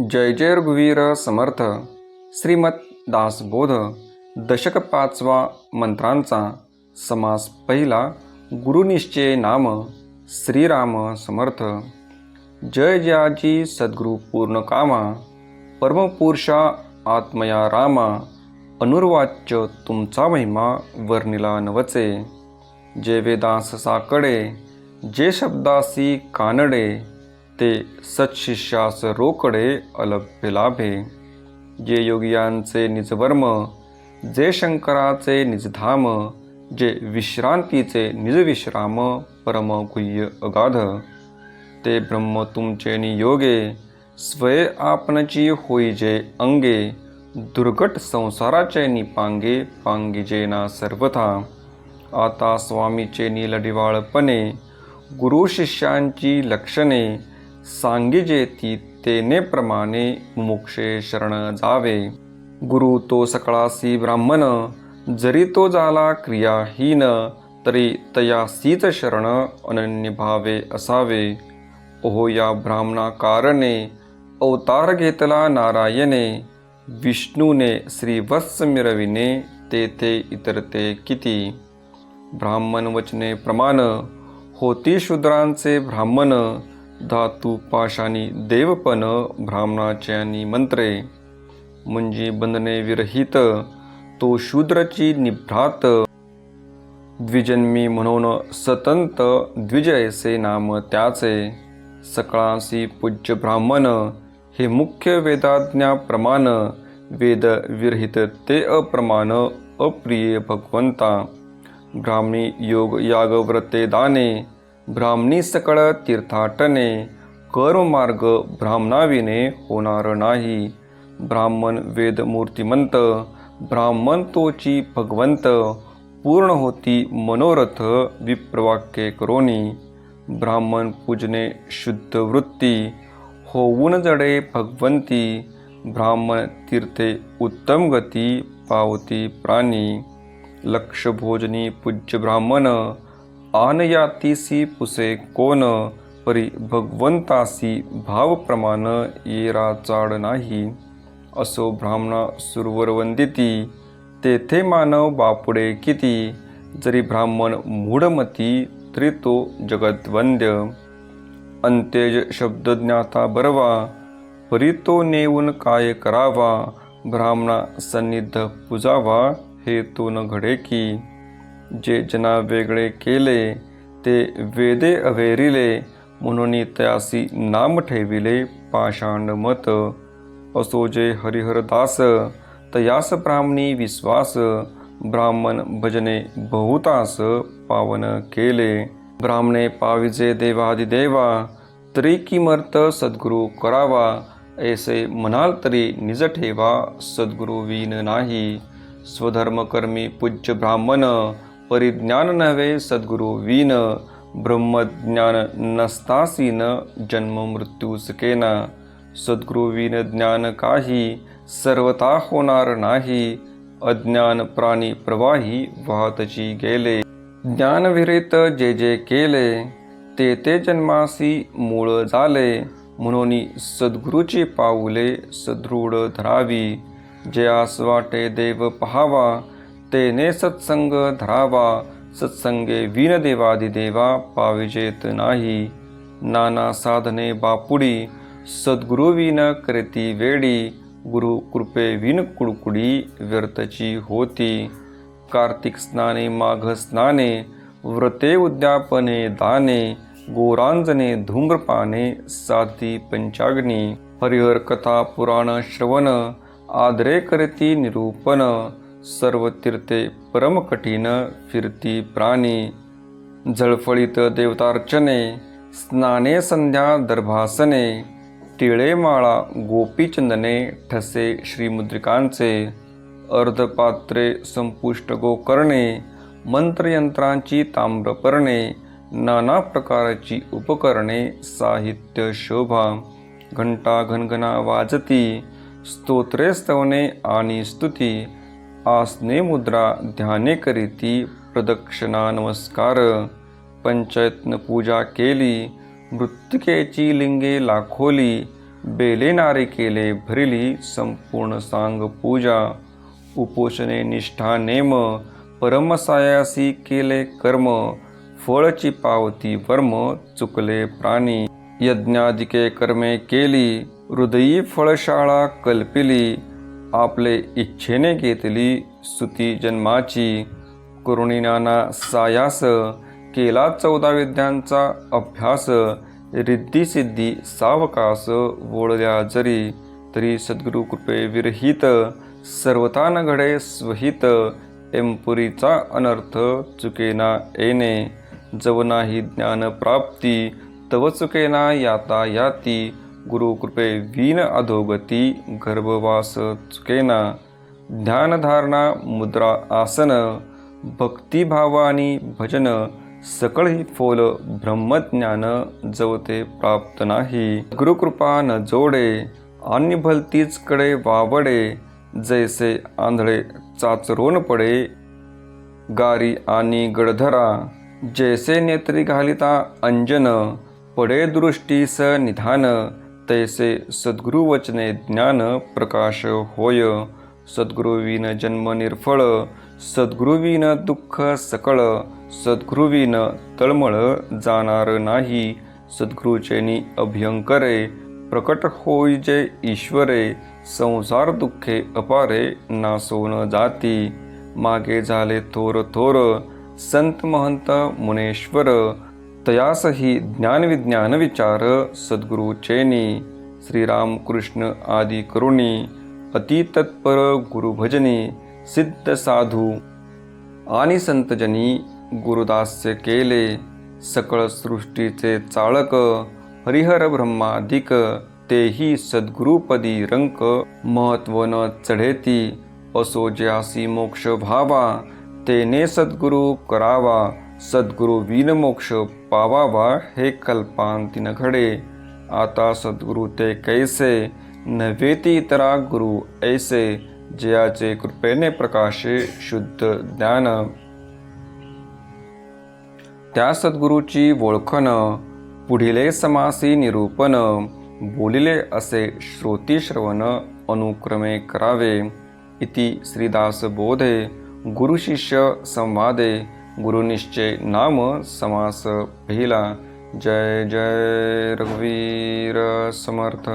जय जय रघुवीर समर्थ. श्रीमत दासबोध दशक पाचवा मंत्रांचा समास पहिला गुरुनिश्चय नाम श्रीराम समर्थ. जय जयाजी सद्गुरु पूर्ण कामा परमपुरुषा आत्मया रामा अनुर्वाच्य तुमचा महिमा वर्णिला नवचे. जे वेदास साकडे जे शब्दासी कानडे ते सत्शिष्यास रोकडे अलभ्य जे योगियांचे निजवर्म जे शंकराचे निजधाम जे विश्रांतीचे निजविश्राम परम गुह्य अगाध. ते ब्रह्म तुमचे नियोगे स्वय आपणची होई जे अंगे दुर्गट संसाराचे निपांगे पांगिजे ना सर्वथा. आता स्वामीचे निलडिवाळपणे गुरु शिष्यांची लक्षणे सांगिजे ती तेनेप्रमाणे मुमुक्षे शरण जावे. गुरु तो सकळासी ब्राह्मण जरी तो झाला क्रियाहीन तरी तयासीच शरण अनन्य भावे असावे. ओहो या ब्राह्मणा कारणे अवतार घेतला नारायणे विष्णूने श्रीवत्स मिरविने तेथे इतर ते किती? ब्राह्मण वचने प्रमाण होती शूद्रांचे ब्राह्मण धातू पाशानी देवपन ब्राह्मणाच्यानी मंत्रे म्हणजे बंधने विरहित तो शूद्रची निभ्रात. द्विजन्मी म्हणून सतंत द्विजयसे नाम त्याचे. सकळासी पूज्य ब्राह्मण हे मुख्य वेदाज्ञा प्रमाण. वेद विरहित ते अप्रमाण अप्रिय भगवंता. ब्राह्मी योग याग व्रते दाने. ब्राह्मणी सकळ तीर्थाटने कर्ममार्ग ब्राह्मणाविने होणार नाही. ब्राह्मण वेदमूर्तिमंत ब्राह्मण तोची भगवंत पूर्ण होती मनोरथ विप्रवाक्ये करोनी. ब्राह्मण पूजने शुद्ध वृत्ती होऊन जडे भगवंती. ब्राह्मण तीर्थे उत्तम गती पावती प्राणी. लक्षभोजनी पूज्य ब्राह्मण आनयातीसी पुसे कोण परी भगवंतासी भावप्रमाण येराचाड येरा चाड नाही. असो ब्राह्मणा सुरवर वंदिती तेथे मानव बापुडे किती जरी ब्राह्मण मूढमती तरी तो जगद्वंद्य. अंत्यज शब्द ज्ञाता बरवा परी तो नेऊन काय करावा ब्राह्मणा सन्निध पुजावा हे तो न घडे की. जे जना वेगळे केले ते वेदे अवेरिले म्हणून त्यासी नाम ठेविले पाषाण मत. असो जे हरिहरदास तयास ब्राह्मणी विश्वास ब्राह्मण भजने बहुतास पावन केले. ब्राह्मणे पाविजे देवादिदेवा तरी किमर्थ सद्गुरु करावा ऐसे म्हणाल तरी निज ठेवा सद्गुरु वीन नाही. स्वधर्मकर्मी पूज्य ब्राह्मण परिज्ञान नव्हे सद्गुरु वीन ब्रह्मज्ञान नसतासीन जन्म मृत्यू सकेना सद्गुरु वीन ज्ञान काही सर्वता होणार नाही। अज्ञान प्राणी प्रवाही वाहतची गेले। ज्ञानविरेत जे जे केले ते ते जन्मासी मूळ झाले। म्हणून सद्गुरूची पाऊले सदृढ धरावी। जे आस वाटे देव पहावा तेने सत्संग धरावा सत्संगे विनदेवाधिदेवा पाविजेत नाही. नाना साधने बापुडी सद्गुरु विन करती वेडी गुरु कृपे विन कुडकुडी व्यर्थची होती. कार्तिक स्नाने माघ स्नाने व्रते उद्यापने दाने गोरांजने धूम्रपाने साधी पंचाग्नी हरिहर कथा पुराण श्रवण आदरे करती निरूपण सर्व तीर्थे परमकठीण फिरती प्राणी झळफळीत देवतार्चने स्नाने संध्या दर्भासने टिळे माळा गोपीचंदने ठसे श्रीमुद्रिकांचे अर्धपात्रे संपुष्ट गोकर्णे मंत्रयंत्रांची ताम्रपर्णे नाना प्रकारची उपकरणे साहित्य शोभा घंटा घनघना वाजती स्तोत्रे स्तवने आणि स्तुती आसने मुद्रा ध्याने करीती प्रदक्षिणा नमस्कार। पंचायतन पूजा केली मृत्तिकेची लिंगे लाखोली बेले नारे केले भरिली संपूर्ण सांग पूजा। उपोषणे निष्ठा नेम परमसायासी केले कर्म फळची पावती वर्म चुकले प्राणी। यज्ञादिके कर्मे केली हृदयी फळशाळा कल्पिली आपले इच्छेने घेतली सुती जन्माची. करुणिनाना सायास केला चौदा विद्यांचा अभ्यास रिद्धी सिद्धी सावकास वोळल्या जरी तरी सद्गुरु कृपे विरहित सर्वथा न घडे स्वहित एमपुरीचा अनर्थ चुकेना येणे. जव नाही ज्ञान प्राप्ती तव चुकेना याता याती गुरु कृपे वीन अधोगती गर्भवास चुकेना ध्यानधारणा मुद्रा आसन भक्तिभाव आणि भजन सकळ ही फोल ब्रह्मज्ञान जवते प्राप्त नाही. गुरुकृपा न जोडे आणि भलतीच कडे वावडे जैसे आंधळे चाचरोन पडे गारी आणि गडधरा जैसे नेत्री घालिता अंजन पडे दृष्टीस निधान तैसे सद्गुरु वचने ज्ञान प्रकाश होय सद्गुरुविन जन्म निर्फळ सद्गुरुविन दुःख सकळ सद्गुरुविन तळमळ जाणार नाही सद्गुरुचेनी अभ्यंकरे प्रकट होई जे ईश्वरे संसार दुःखे अपारे नासोन जाती मागे झाले थोर थोर संत महंत मुनेश्वर तयासही ज्ञानविज्ञान विचार सद्गुरुचेनी श्रीरामकृष्ण आदी करुणी अति तत्पर गुरुभजनी सिद्ध साधू आणि संतजनी गुरुदास्य केले सकळ सृष्टीचे चाळक हरिहर ब्रह्मादिक तेही सद्गुरुपदी रंक महत्त्व न चढेती असो ज्यासी मोक्ष व्हावा तेने सद्गुरु करावा सद्गुरु विन मोक्ष पावावा हे कल्पांतीन घडे. आता सद्गुरु ते कैसे? नव्हेती इतरा गुरु ऐसे जयाचे कृपेने प्रकाशे शुद्ध ज्ञान. त्या सद्गुरूची ओळखन पुढिले समासी निरूपण बोलिले असे श्रोतीश्रवण अनुक्रमे करावे. इति श्रीदास बोधे गुरुशिष्य संवादे गुरुनिश्चय नाम समास पहिला जय जय रघुवीर समर्थ।